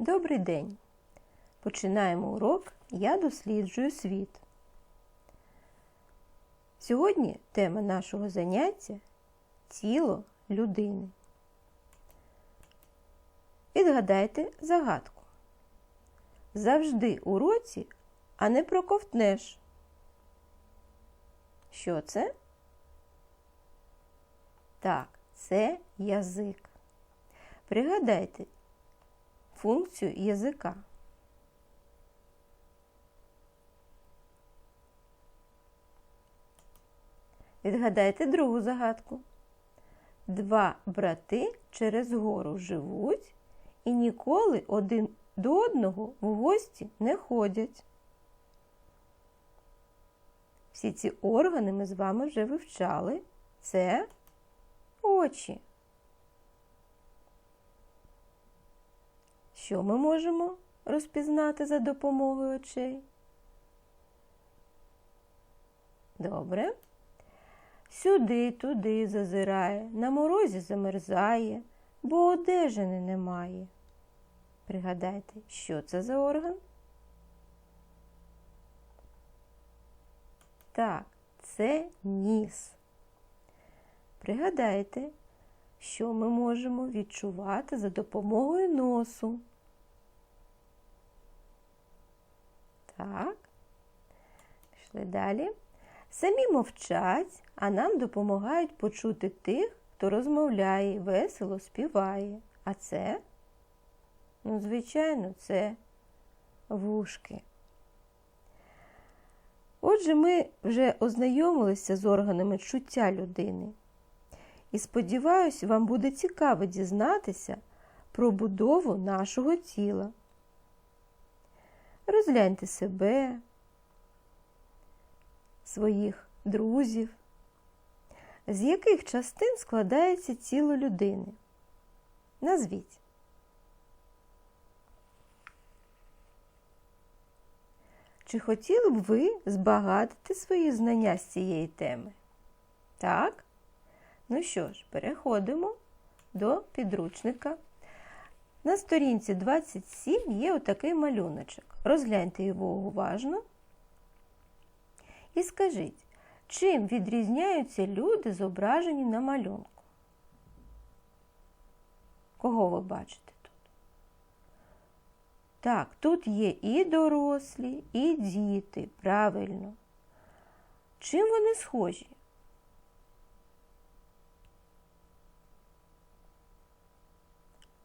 Добрий день! Починаємо урок Я досліджую світ. Сьогодні тема нашого заняття тіло людини. Відгадайте загадку. Завжди у році, а не проковтнеш. Що це? Так, це язик. Пригадайте функцію язика. Відгадайте другу загадку. Два брати через гору живуть і ніколи один до одного в гості не ходять. Всі ці органи ми з вами вже вивчали. Це очі. Що ми можемо розпізнати за допомогою очей? Добре. Сюди, туди зазирає, на морозі замерзає, бо одежини немає. Пригадайте, що це за орган? Так, це ніс. Пригадайте, що ми можемо відчувати за допомогою носу. Так, пішли далі. Самі мовчать, а нам допомагають почути тих, хто розмовляє, весело співає. А це, ну, звичайно, це вушки. Отже, ми вже ознайомилися з органами чуття людини. І сподіваюся, вам буде цікаво дізнатися про будову нашого тіла. Розгляньте себе, своїх друзів. З яких частин складається тіло людини? Назвіть. Чи хотіли б ви збагатити свої знання з цієї теми? Так? Ну що ж, переходимо до підручника. На сторінці 27 є отакий малюночок. Розгляньте його уважно. І скажіть, чим відрізняються люди, зображені на малюнку? Кого ви бачите тут? Так, тут є і дорослі, і діти, правильно. Чим вони схожі?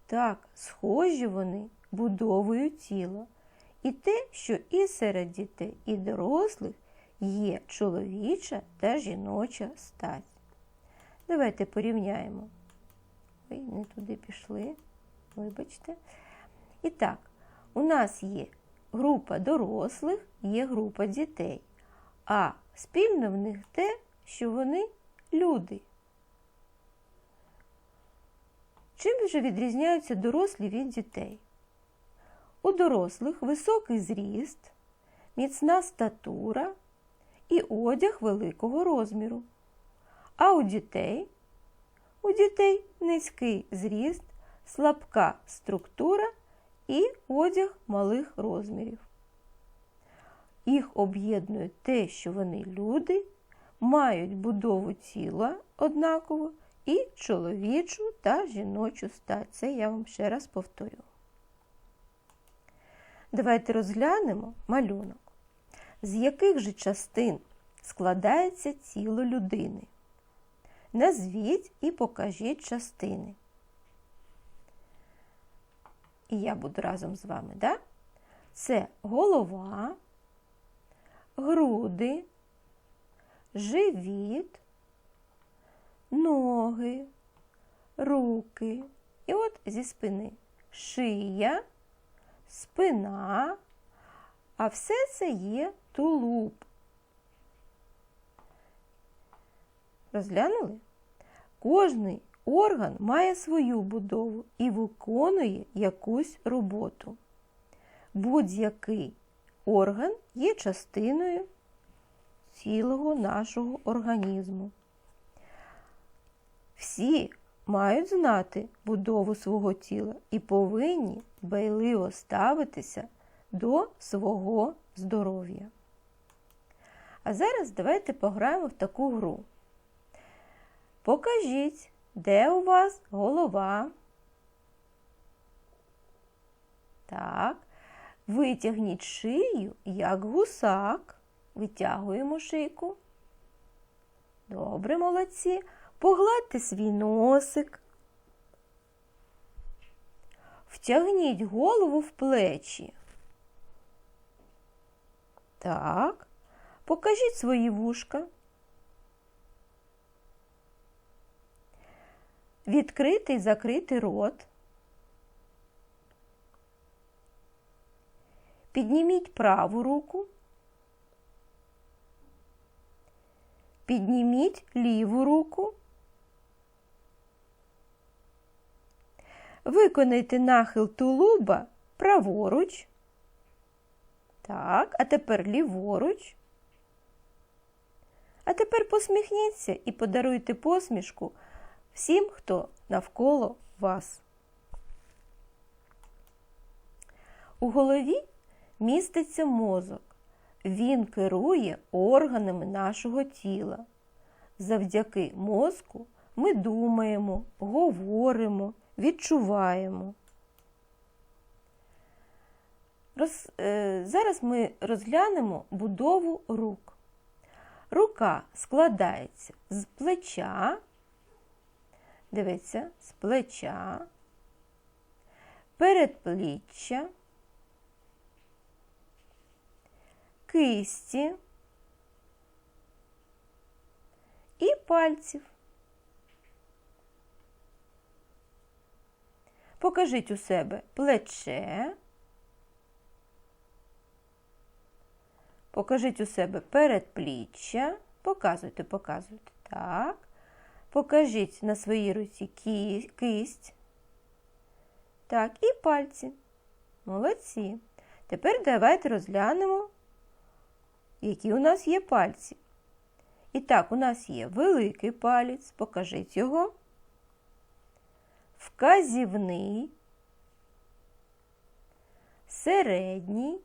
Так, схожі вони будовою тіла. І те, що і серед дітей, і дорослих є чоловіча та жіноча стать. Давайте порівняємо. Ой, не туди пішли, вибачте. І так, у нас є група дорослих, є група дітей. А спільно в них те, що вони люди. Чим же відрізняються дорослі від дітей? У дорослих високий зріст, міцна статура і одяг великого розміру. А у дітей у дітей низький зріст, слабка структура і одяг малих розмірів. Їх об'єднує те, що вони люди, мають будову тіла однаково і чоловічу та жіночу стать. Це я вам ще раз повторю. Давайте розглянемо малюнок. З яких же частин складається тіло людини? Назвіть і покажіть частини. І я буду разом з вами, да? Це голова, груди, живіт, ноги, руки. І от зі спини шия, спина, а все це є тулуб. Розглянули? Кожний орган має свою будову і виконує якусь роботу. Будь-який орган є частиною цілого нашого організму. Всі мають знати будову свого тіла і повинні дбайливо ставитися до свого здоров'я. А зараз давайте пограємо в таку гру. Покажіть, де у вас голова. Так. Витягніть шию, як гусак. Витягуємо шийку. Добре, молодці. Погладьте свій носик. Втягніть голову в плечі. Так. Покажіть свої вушка. Відкритий закритий рот. Підніміть праву руку. Підніміть ліву руку. Виконайте нахил тулуба праворуч. Так, а тепер ліворуч. А тепер посміхніться і подаруйте посмішку всім, хто навколо вас. У голові міститься мозок. Він керує органами нашого тіла. Завдяки мозку ми думаємо, говоримо, відчуваємо. Роз, е, зараз ми розглянемо будову рук. Рука складається з плеча, дивіться, з плеча, передпліччя, кисті і пальців. Покажіть у себе плече. Покажіть у себе передпліччя. Показуйте, показуйте. Так. Покажіть на своїй руці кисть. Так, і пальці. Молодці. Тепер давайте розглянемо, які у нас є пальці. І так, у нас є великий палець, покажіть його. Вказівний, середній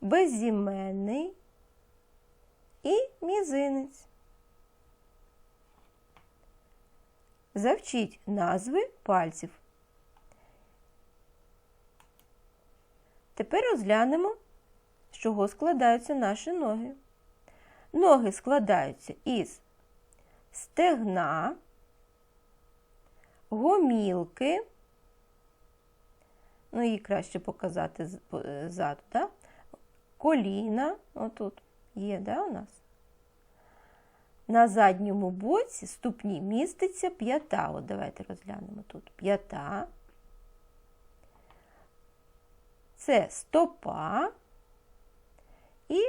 безіменний і мізинець. Завчіть назви пальців. Тепер розглянемо, з чого складаються наші ноги. Ноги складаються із стегна, гомілки, ну її краще показати ззаду, да? коліна, отут є, да, у нас? На задньому боці ступні міститься п'ята. От давайте розглянемо тут п'ята. Це стопа і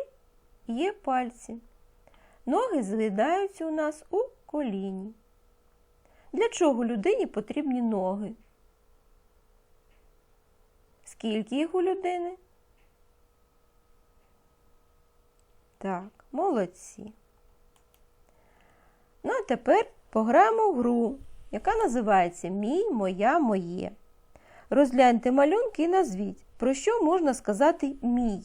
є пальці. Ноги згидаються у нас у коліні. Для чого людині потрібні ноги? Скільки їх у людини? Так, молодці. Ну, а тепер пограємо в гру, яка називається Мій, моя, моє. Розгляньте малюнки і назвіть, про що можна сказати мій.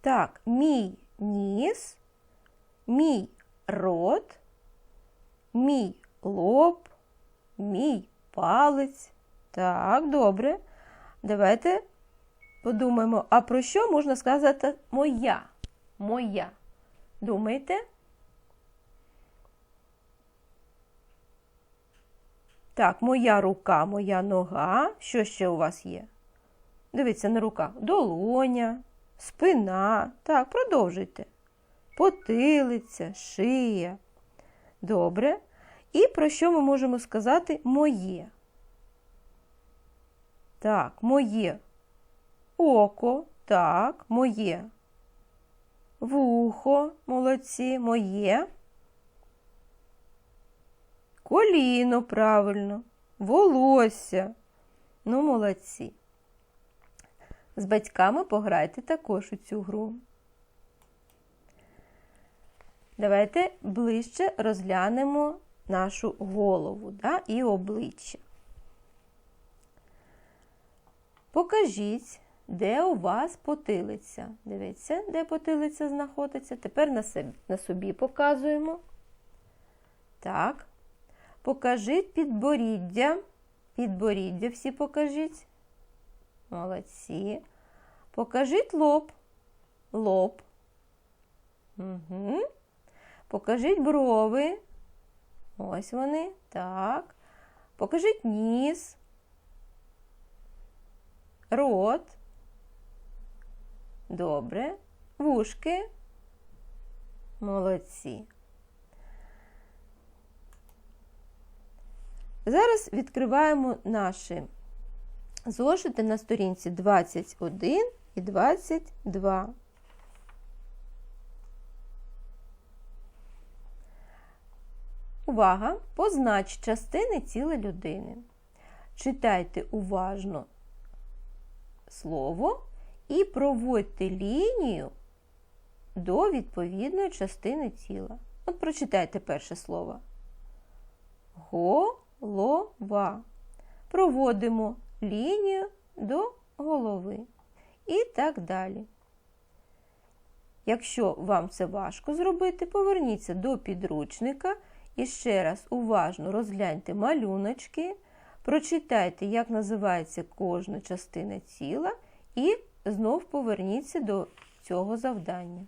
Так, мій ніс, мій рот, мій лоб, мій палець. Так, добре. Давайте Подумаємо, а про що можна сказати моя? Моя. Думаєте? Так, моя рука, моя нога. Що ще у вас є? Дивіться на руках. Долоня, спина. Так, продовжуйте. Потилиця, шия. Добре. І про що ми можемо сказати моє? Так, моє Око, так, моє. Вухо, молодці, моє. Коліно правильно, волосся. Ну, молодці. З батьками пограйте також у цю гру. Давайте ближче розглянемо нашу голову да, і обличчя. Покажіть, де у вас потилиця. Дивіться, де потилиця знаходиться. Тепер на собі, на собі показуємо. Так. Покажіть підборіддя. Підборіддя всі покажіть. Молодці. Покажіть лоб. Лоб. Угу. Покажіть брови. Ось вони. Так. Покажіть ніс. Рот. Добре. Вушки. Молодці. Зараз відкриваємо наші зошити на сторінці 21 і 22. Увага! Познач частини тіла людини. Читайте уважно слово і проводьте лінію до відповідної частини тіла. От прочитайте перше слово. Голова. Проводимо лінію до голови. І так далі. Якщо вам це важко зробити, поверніться до підручника і ще раз уважно розгляньте малюночки, прочитайте, як називається кожна частина тіла, і знов поверніться до цього завдання.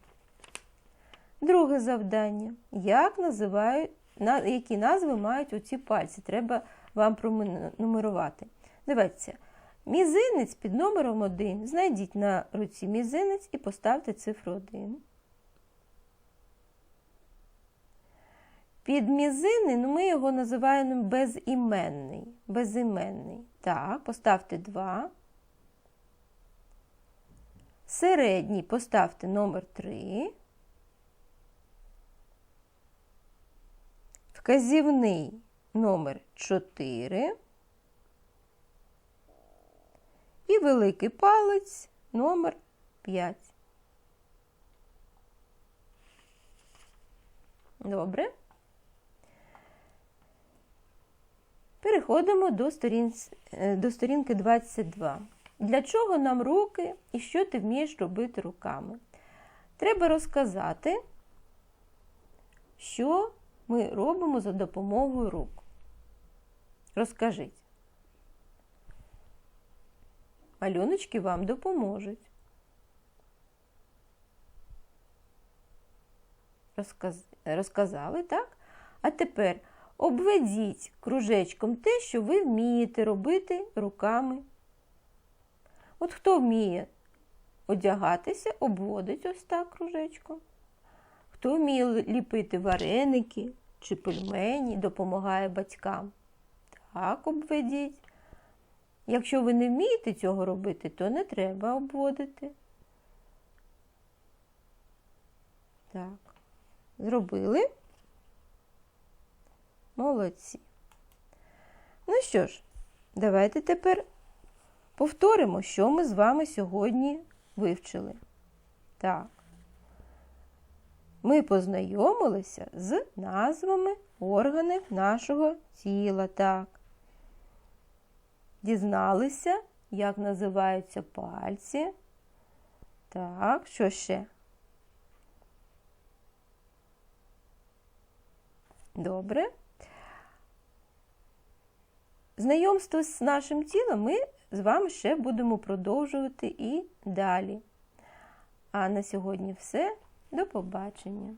Друге завдання. Як називають, на, які назви мають оці пальці? Треба вам пронумерувати. Дивіться, мізинець під номером 1. Знайдіть на руці мізинець і поставте цифру 1. Підмізини, ну ми його називаємо безіменний. Безіменний. Так, поставте 2. Середній поставте номер 3. Вказівний номер 4. І великий палець номер 5. Добре. Переходимо до, сторін, до сторінки 22. Для чого нам руки і що ти вмієш робити руками? Треба розказати, що ми робимо за допомогою рук. Розкажіть. Малюночки вам допоможуть. Розказ... Розказали, так? А тепер обведіть кружечком те, що ви вмієте робити руками. От хто вміє одягатися, обводить ось так кружечком. Хто вміє ліпити вареники чи пельмені, допомагає батькам. Так, обведіть. Якщо ви не вмієте цього робити, то не треба обводити. Так, зробили. Молодці. Ну що ж, давайте тепер повторимо, що ми з вами сьогодні вивчили. Так. Ми познайомилися з назвами органів нашого тіла. Так. Дізналися, як називаються пальці. Так, що ще? Добре. Знайомство з нашим тілом ми з вами ще будемо продовжувати і далі. А на сьогодні все. До побачення!